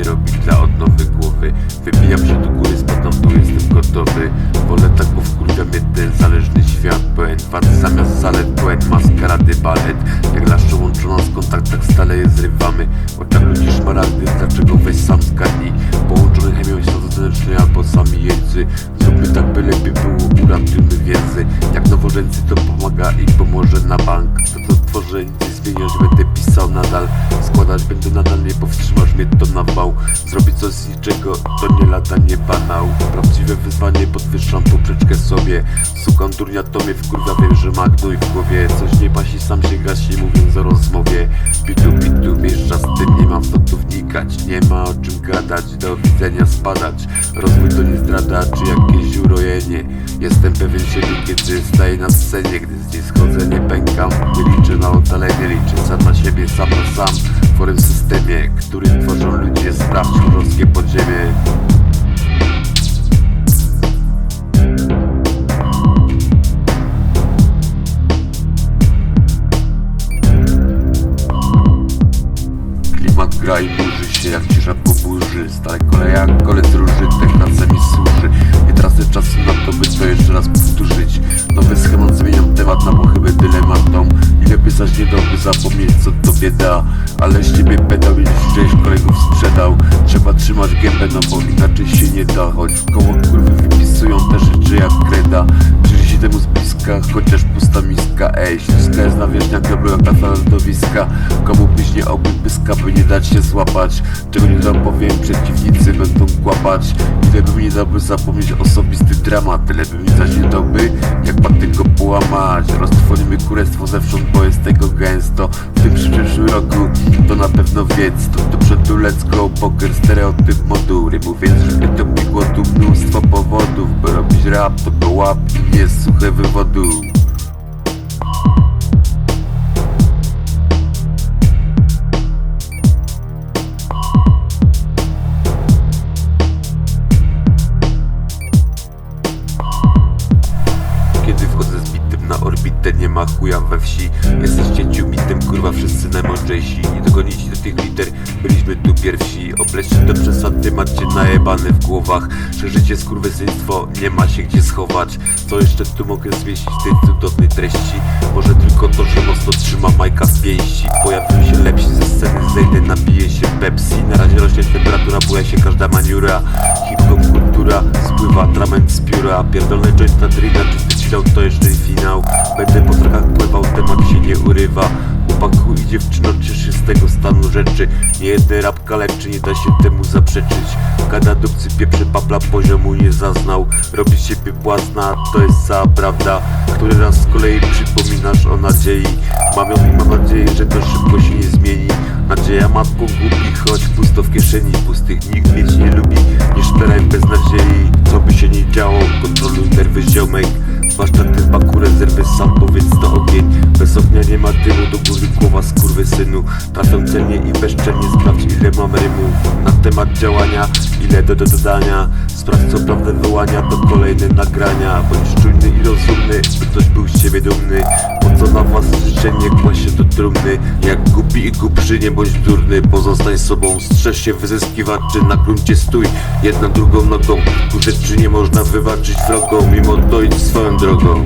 nie robi dla odnowy głowy. Wybijam się do góry, spadam tu, jestem gotowy. Wolę tak, bo wkurwia mnie ten zależny świat Pełen. Wad zamiast zalet, pełen maskarady balet. Jak laszczo łączona z kontaktach stale je zrywamy. Oczach ludzi szmaragdy, dlaczego weź sam zgadnij? Połączone chemią śladotęcznej albo sami jeźdźcy Zróbmy tak, by lepiej było, uratujmy więzy. Jak nowożeńcy to pomaga i pomoże na bank. To tworzę, nic zmieniać, będę pisał nadal. Składać będę nadal, nie powstrzymasz mnie to na wał. Zrobić coś z niczego, to nie lata, nie banał. Prawdziwe wyzwanie, podwyższam poprzeczkę sobie. Słucham durnia, to mnie wkurwia, wiem, że ma gnój w głowie. Coś nie pasi, sam się gasi, mówiąc o rozmowie. Bitu, bitu, mieszcza z tym, nie mam w to tu wnikać. Nie ma o czym gadać, do widzenia spadać. Rozwój to nie zdrada, czy jakieś urojenie. Jestem pewien siebie, kiedy staję na scenie. Gdy z niej schodzę, nie pękam. Nie liczę na ocalenie, liczę sam na siebie, sam na sam. W chorym systemie, który tworzą ludzie Sprawdź chorowskie podziemie. Klimat gra i jak cisza po burzy Stare koleja, kolec róży, technace mi służy. Nie tracę czasu na to, by to jeszcze raz powtórzyć. Nowy schemat zmieniam temat na pochybę dylematą Ile zaś nie dał, by zapomnieć co to bieda. Ale z ciebie pedał i część kolegów sprzedał. Trzeba trzymać gębę, no bo inaczej się nie da. Choć w koło kurwy wypisują te rzeczy jak kreda. Przyjrzyj się temu z bliska, chociaż pusta miska. Ej, śliska jest nawierzchnia globę jak kasa lodowiska Komu byś nie obył pyska, by nie dać się złapać. Czego nie zapowiem, przeciwnicy będą kłapać. Ile bym nie dałby zapomnieć osobisty dramat. Tyle bym mi zaś nie dałby, jak patyko połamać. Roztworzymy kurestwo zewsząd, bo jest tego gęsto. W tym przyszłym roku, to na pewno wiedz To do przodu, let's go, poker, stereotyp modu Rymu więc, żeby to pigło tu mnóstwo powodów By robić rap, to go łap i nie suche wywodu chuja we wsi. Jesteście kurwa, wszyscy najmądrzejsi. Nie dogonić do tych liter, byliśmy tu pierwsi. Oblećcie do przesady, macie najebane w głowach. Że życie skurwysyństwo, nie ma się gdzie schować. Co jeszcze tu mogę zmieścić? Tej cudownej treści? Może tylko to, że mocno trzyma Majka z pięści. Pojawił się lepsi ze sceny, zejdę, napiję się Pepsi. Na razie rośnie temperatura, buja się każda maniura. Hip-hop kultura, spływa atrament z pióra. Pierdolny joint na drina, czy ty to jeszcze finał. Będę po trakach pływał, temat się nie urywa Chłopaku i dziewczyno, ciesz się z tego stanu rzeczy? Nie jeden rap kaleczy, nie da się temu zaprzeczyć? Gada dupcy pieprze, papla poziomu nie zaznał. Robi siebie błazna, to jest cała prawda. Który raz z kolei przypominasz o nadziei? Mam ją i mam nadzieję, że to szybko się nie zmieni. Nadzieja matką głupi, choć pusto w kieszeni Pustych nikt mieć nie lubi, nie szperaj bez nadziei Co by się nie działo, kontroluj nerwy ziomek sam powiedz to ogień. Bez ognia nie ma dymu, do góry głowa synu. Trafią celnie i bezczelnie sprawdź ile mam rymów Na temat działania, ile do, do dodania. Sprawdź co prawdę wyłania, to kolejne nagrania. Bądź czujny i rozumny, by ktoś był z ciebie dumny. Po co na was życzenie kłaść się do trumny? Jak głupi i głupszy, nie bądź durny. Pozostań sobą, strzeż się wyzyskiwaczy Na gruncie stój, jedna drugą nogą rzeczy nie można wybaczyć wrogą Mimo to idź swoją drogą